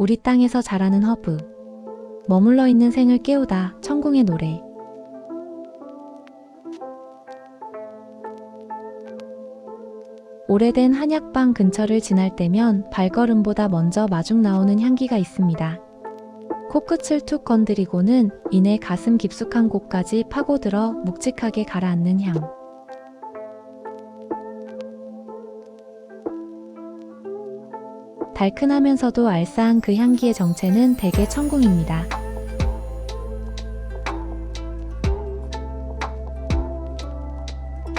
우리 땅에서 자라는 허브. 머물러 있는 생을 깨우다 천궁의 노래. 오래된 한약방 근처를 지날 때면 발걸음보다 먼저 마중 나오는 향기가 있습니다. 코끝을 툭 건드리고는 이내 가슴 깊숙한 곳까지 파고들어 묵직하게 가라앉는 향. 달큰하면서도 알싸한 그 향기의 정체는 대개 천궁입니다.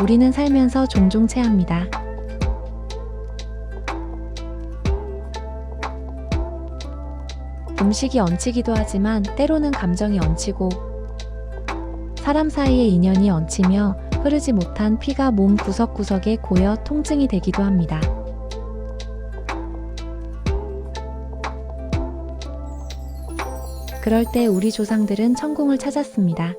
우리는 살면서 종종 체합니다. 음식이 얹히기도 하지만 때로는 감정이 얹히고 사람 사이의 인연이 얹히며 흐르지 못한 피가 몸 구석구석에 고여 통증이 되기도 합니다. 그럴 때 우리 조상들은 천궁을 찾았습니다.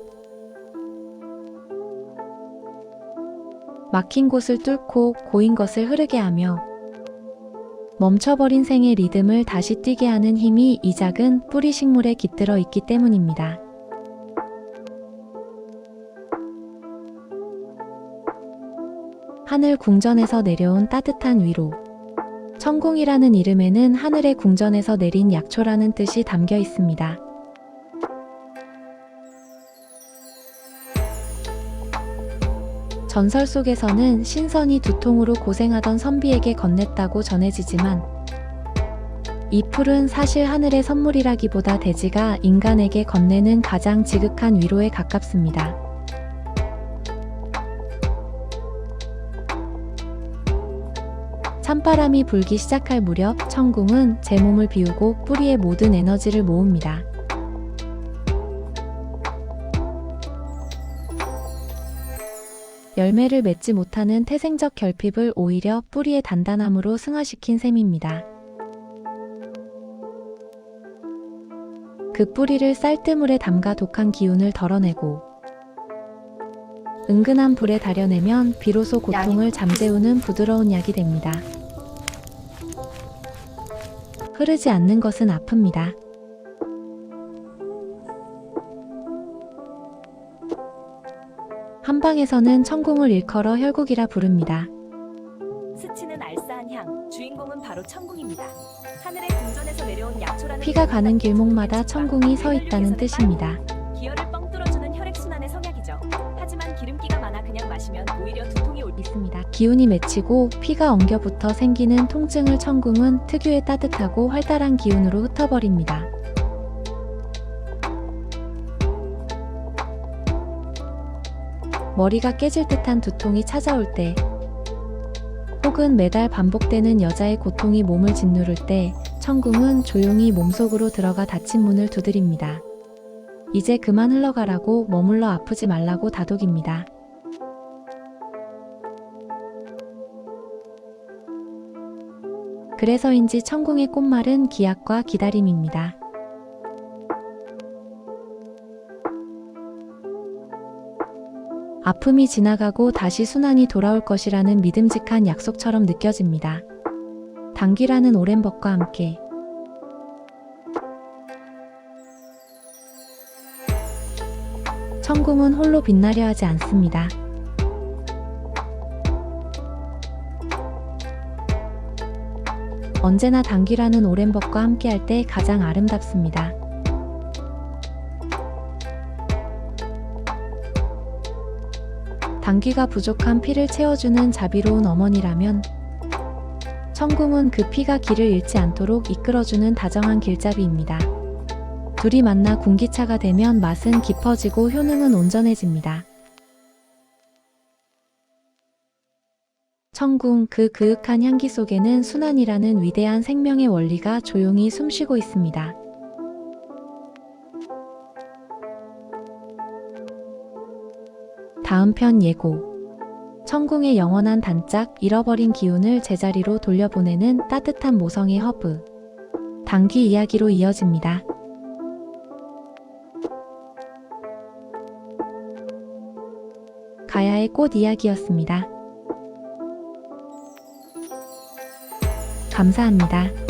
막힌 곳을 뚫고 고인 것을 흐르게 하며 멈춰버린 생의 리듬을 다시 뛰게 하는 힘이 이 작은 뿌리 식물에 깃들어 있기 때문입니다. 하늘 궁전에서 내려온 따뜻한 위로. 천궁이라는 이름에는 하늘의 궁전에서 내린 약초라는 뜻이 담겨 있습니다. 전설 속에서는 신선이 두통으로 고생하던 선비에게 건넸다고 전해지지만 이 풀은 사실 하늘의 선물이라기보다 대지가 인간에게 건네는 가장 지극한 위로에 가깝습니다. 찬바람이 불기 시작할 무렵 천궁은 제 몸을 비우고 뿌리의 모든 에너지를 모읍니다. 열매를 맺지 못하는 태생적 결핍을 오히려 뿌리의 단단함으로 승화시킨 셈입니다. 그 뿌리를 쌀뜨물에 담가 독한 기운을 덜어내고 은근한 불에 달여내면 비로소 고통을 잠재우는 부드러운 약이 됩니다. 흐르지 않는 것은 아픕니다. 한방에서는 천궁을 일컬어 혈국이라 부릅니다. 스치는 알싸한 향, 주인공은 바로 천궁입니다. 하늘의 궁전에서 내려온 약초라는 피가 가는 길목마다 천궁이 서 있다는 뜻입니다. 기혈을 뻥 뚫어주는 혈액순환의 성약이죠. 하지만 기름기가 많아 그냥 마시면 오히려 두통이 올 있습니다. 기운이 맺히고 피가 엉겨붙어 생기는 통증을 천궁은 특유의 따뜻하고 활달한 기운으로 흩어버립니다. 머리가 깨질 듯한 두통이 찾아올 때, 혹은 매달 반복되는 여자의 고통이 몸을 짓누를 때, 천궁은 조용히 몸속으로 들어가 닫힌 문을 두드립니다. 이제 그만 흘러가라고 머물러 아프지 말라고 다독입니다. 그래서인지 천궁의 꽃말은 기약과 기다림입니다. 아픔이 지나가고 다시 순환이 돌아올 것이라는 믿음직한 약속처럼 느껴집니다. 당귀라는 오랜 법과 함께 천궁은 홀로 빛나려 하지 않습니다. 언제나 당귀라는 오랜 법과 함께할 때 가장 아름답습니다. 당귀가 부족한 피를 채워주는 자비로운 어머니라면 천궁은 그 피가 길을 잃지 않도록 이끌어주는 다정한 길잡이입니다. 둘이 만나 군기차가 되면 맛은 깊어지고 효능은 온전해집니다. 천궁 그 그윽한 향기 속에는 순환이라는 위대한 생명의 원리가 조용히 숨쉬고 있습니다. 다음 편 예고. 천궁의 영원한 단짝 잃어버린 기운을 제자리로 돌려보내는 따뜻한 모성의 허브. 당귀 이야기로 이어집니다. 가야의 꽃 이야기였습니다. 감사합니다.